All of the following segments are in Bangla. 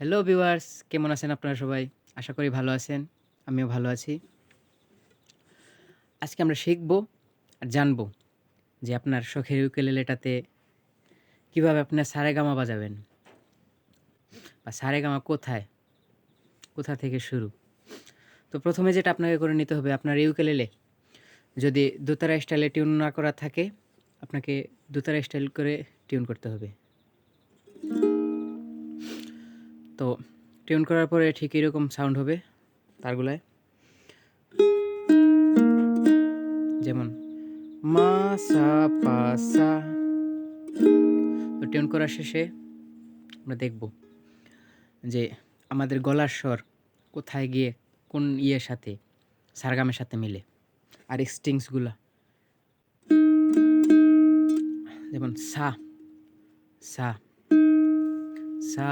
হ্যালো ভিউয়ার্স কেমন আছেন আপনারা সবাই? আশা করি ভালো আছেন। আমিও ভালো আছি। আজকে আমরা শিখব আর জানব যে আপনার শখের ইউকেলেলেটাতে কীভাবে আপনার সারেগামা বাজাবেন বা সারেগামা কোথায়? কোথা থেকে শুরু? তো প্রথমে যেটা আপনাকে করে নিতে হবে, আপনার ইউকেলেলে যদি দোতারা স্টাইলে টিউন না করা থাকে, আপনাকে দোতারা স্টাইল করে টিউন করতে হবে। তো টিউন করার পরে ঠিক এরকম সাউন্ড হবে তারগুলায়। যেমন, মা সা পা সা। তো টিউন করার শেষে আমরা দেখব যে আমাদের গলার স্বর কোথায় গিয়ে কোন ইয়ের সাথে, সারগামের সাথে মিলে। আর স্টিংসগুলা যেমন সা সা সা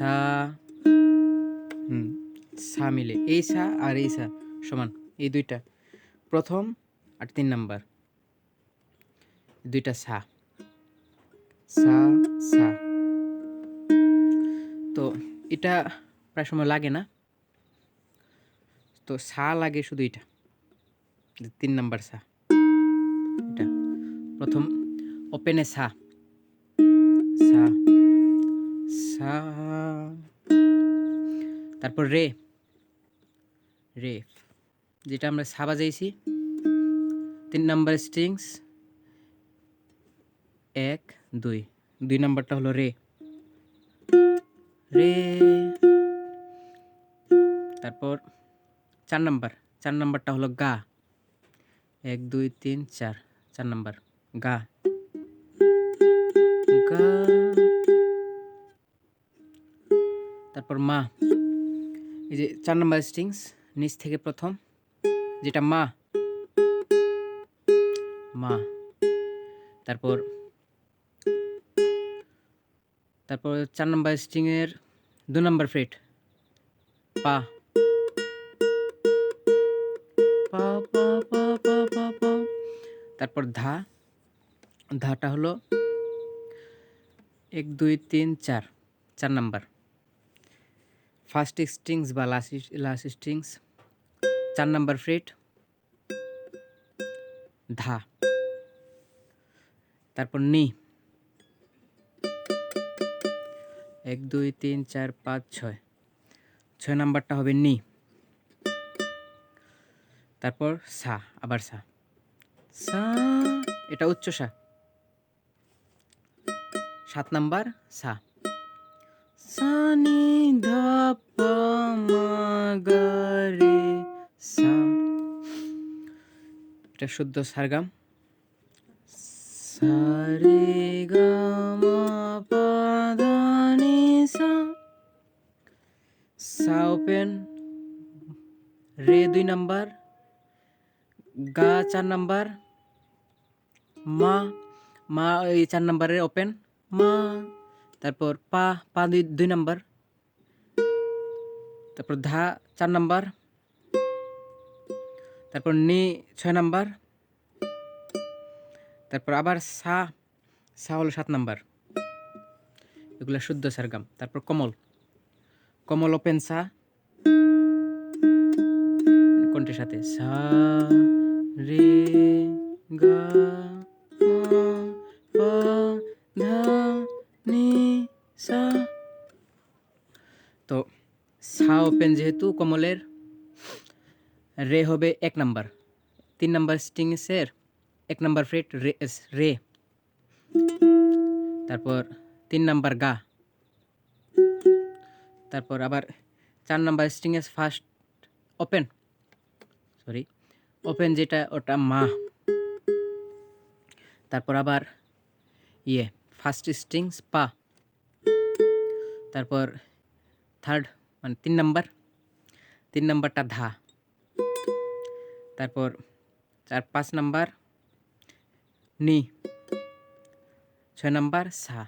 সা হুম সা মিলে। এই সা আর এই সা সমান, এই দুইটা। প্রথম আর তিন নাম্বার। দুইটা সা সা সা তো এটা প্রায় সময় লাগে না। তো সা লাগে শুধু এটা। তিন নাম্বার সা এটা। প্রথম, ওপেনে সা সা সা তারপর রে রে, যেটা আমরা সা বাজাইছি, তিন নাম্বার স্ট্রিংস এক, দুই দুই নাম্বারটা হলো রে। রে, তারপর চার নাম্বার, চার নাম্বারটা হলো গা। এক, দুই, তিন, চার চার নাম্বার, গা। গা। তারপর মা। এই যে চার নাম্বার স্ট্রিংস নিচ থেকে প্রথম, যেটা মা মা, তারপর তারপর চার নাম্বার স্ট্রিংয়ের দু নাম্বার ফ্রেট পা পা পা পা পা পা পা, তারপর ধা ধাটা হলো এক, দুই, তিন, চার চার নাম্বার। ফার্স্ট স্ট্রিংস বা লাস্ট লাস্ট স্ট্রিংস চার নাম্বার ফ্রেট ধা। তারপর নি। এক, দুই, তিন, চার, পাঁচ, ছয়। ছয় নাম্বারটা হবে নি। তারপর সা, আবার সা। সা, এটা উচ্চ সা। সাত নাম্বার সা। সা নি ধা পা মা গা রে সা। এটা শুদ্ধ সারগাম। সা রে গা মা পা সা। সা ওপেন। রে দুই নাম্বার। গা চার নাম্বার। মা মা এই চার নাম্বারে ওপেন। মা। তারপর পা পা দুই দুই নাম্বার। তারপর ধা, চার নাম্বার। তারপর নি, ছয় নাম্বার। তারপর আবার সা সা হলো সাত নাম্বার। এগুলো শুদ্ধ সারগাম। তারপর কমল। কমল ওপেন সা। কোনটির সাথে? সা, রে, গা। সা তো সা ওপেন যেহেতু কমলের রে হবে এক নাম্বার তিন নাম্বার স্ট্রিংসের এক নাম্বার ফ্রেট রে রে তারপর তিন নাম্বার গা তারপর আবার চার নাম্বার স্টিং স্ট্রিংয়ের ফার্স্ট ওপেন সরি ওপেন যেটা ওটা মা তারপর আবার ইয়ে ফার্স্ট স্ট্রিংস পা তারপর থার্ড মানে তিন নাম্বার তিন নাম্বারটা ধা। তারপর চার, পাঁচ নাম্বার নি। ছয় নাম্বার সা।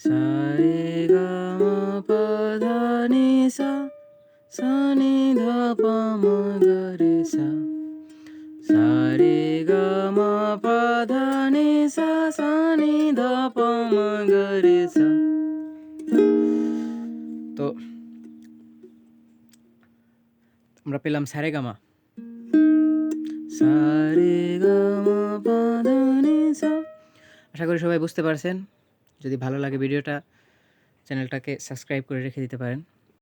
সা রে গা মা পা ধা নি সা সা নি ধা পা মা গা রে সা। সা রে গা মা পা ধা নি সা সা নি ধ প মা গা রে সা। আমরা পেলাম সারে গামা সারে গামা পা ধা নি সা। আশা করি সবাই বুঝতে পারছেন। যদি ভালো লাগে ভিডিওটা চ্যানেলটাকে সাবস্ক্রাইব করে রেখে দিতে পারেন।